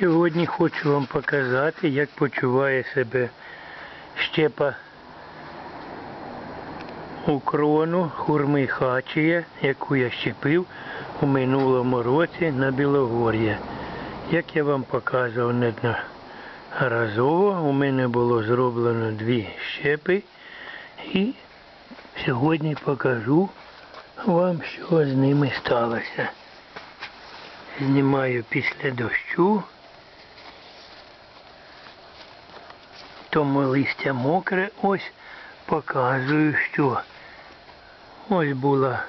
Сьогодні хочу вам показати, як почуває себе щепа у крону хурми хачія, яку я щепив у минулому році на Білогор'я. Як я вам показував неодноразово, у мене було зроблено дві щепи і сьогодні покажу вам, що з ними сталося. Знімаю після дощу. Тому листя мокре, ось показую, що ось була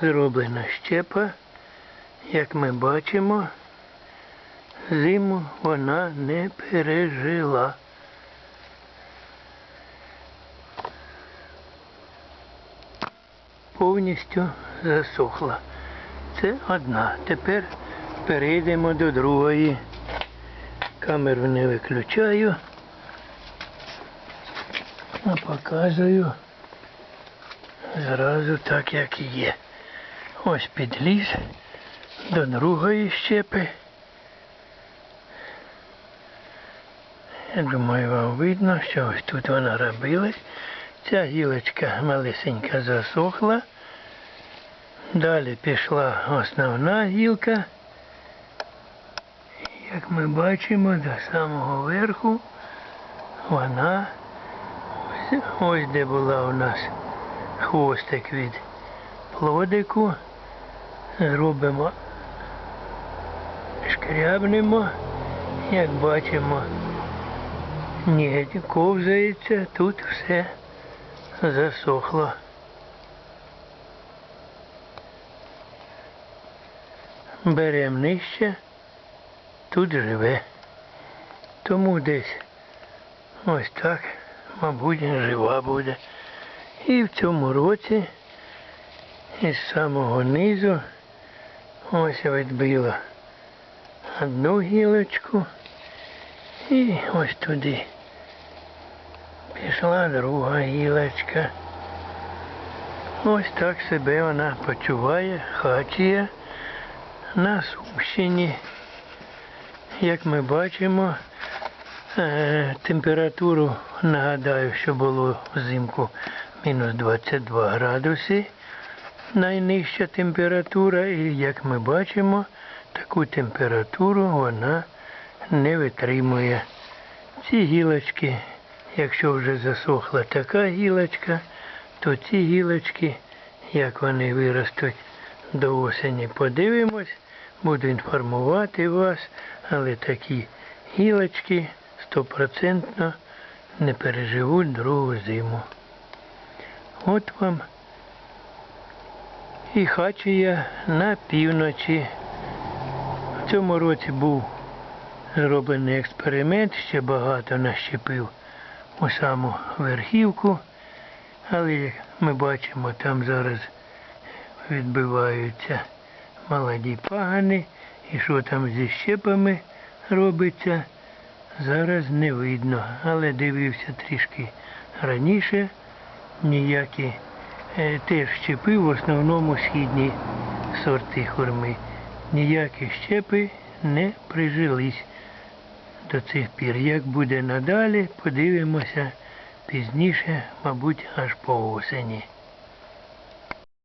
зроблена щепа. Як ми бачимо, зиму вона не пережила. Повністю засохла. Це одна. Тепер перейдемо до другої. Камеру не виключаю. А показую зразу так, як є. Ось підліз до другої щепи. Я думаю, вам видно, що ось тут вона робилась. Ця гілочка малесенька засохла. Далі пішла основна гілка. Як ми бачимо, до самого верху вона ось, де була у нас хвостик від плодику. Зробимо, шкрябнемо, як бачимо, ні, ковзається, тут все засохло. Беремо нижче, тут живе. Тому десь ось так, мабуть, жива буде. І в цьому році із самого низу ось відбила одну гілочку і ось туди пішла друга гілочка. Ось так себе вона почуває, хачія на Сумщині. Як ми бачимо, температуру нагадаю, що було взимку мінус 22 градуси. Найнижча температура, і як ми бачимо, таку температуру вона не витримує. Ці гілочки, якщо вже засохла така гілочка, то ці гілочки, як вони виростуть до осені, подивимось, буду інформувати вас, але такі гілочки стопроцентно не переживуть другу зиму. От вам і хачія на півночі. В цьому році був зроблений експеримент, ще багато нащепив у саму верхівку, але як ми бачимо, там зараз відбиваються молоді пагани, і що там зі щепами робиться, зараз не видно. Але дивився трішки раніше, ніякі е, теж щепи в основному східні сорти хурми. Ніякі щепи не прижились до цих пір. Як буде надалі, подивимося пізніше, мабуть, аж по осені.